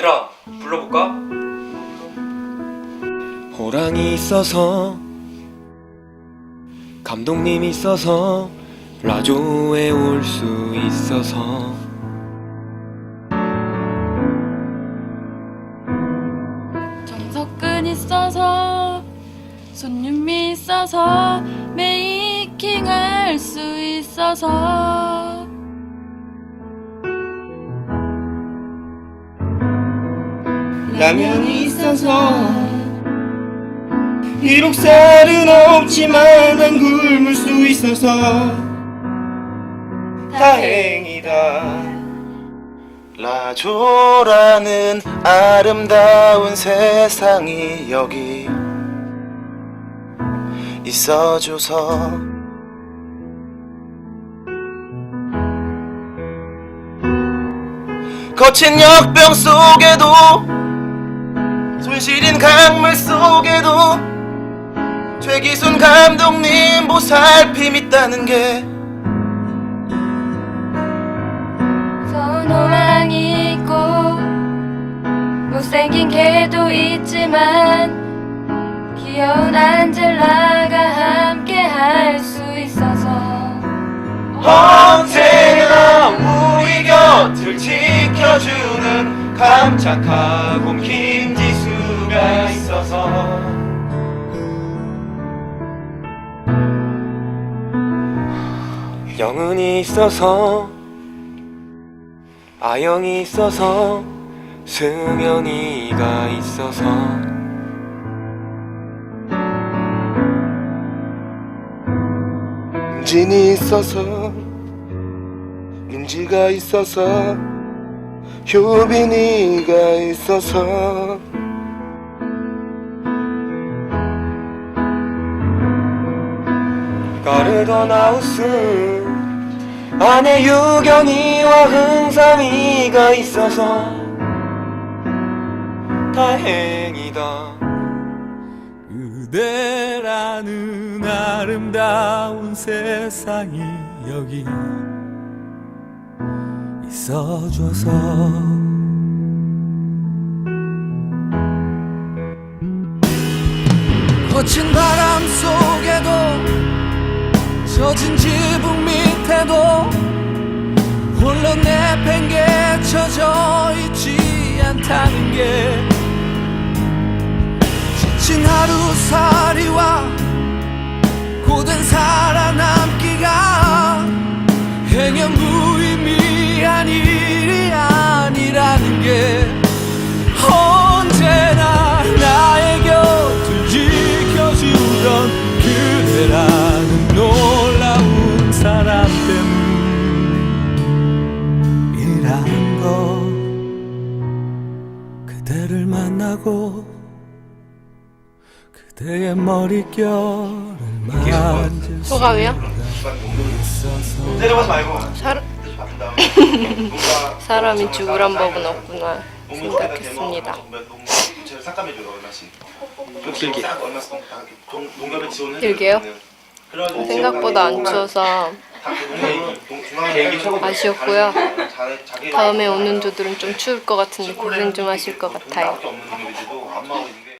얘들아 불러볼까? 호랑이 있어서 감독님 있어서 라조에 올 수 있어서 정석근 있어서 손님이 있어서 메이킹 할 수 있어서 라면이 있어서 비록 살은 없지만 난 굶을 수 있어서 다행이다. 라조라는 아름다운 세상이 여기 있어줘서 거친 역병 속에도 손시린 강물 속에도 최기순 감독님 보살핌 있다는 게 선호랑이 있고 못생긴 개도 있지만 귀여운 안젤라가 함께 할 수 있어서 언제나 우리 곁을 지켜주는 감착하고 김 지수가 있어서. 영은이 있어서 아영이 있어서 승현이가 있어서. 진이 있어서 민지가 있어서 효빈이가 있어서 까르더나우스 안에 유경이와 흥삼이가 있어서 다행이다. 그대라는 아름다운 세상이 여기 있어줘서. 거친 바람 속 있지 않다는 게 지친 하루살이와 고된 살아남기가 행여 무의미한 일이 아니라는 게 언제나 나의 곁을 지켜주던 그대라는 놀라운 사람 때문이라는 것 그대를 만나고 그대의 머릿결을 만질 수? 있어서 내려가지 말고 사람, 사람이 죽으란 법은 없구나 생각했습니다. 길게 길게요? 생각보다 안 추워서 아쉬웠고요. 다음에 오는 조들은 좀 추울 것 같은데 고생 좀 하실 것 같아요.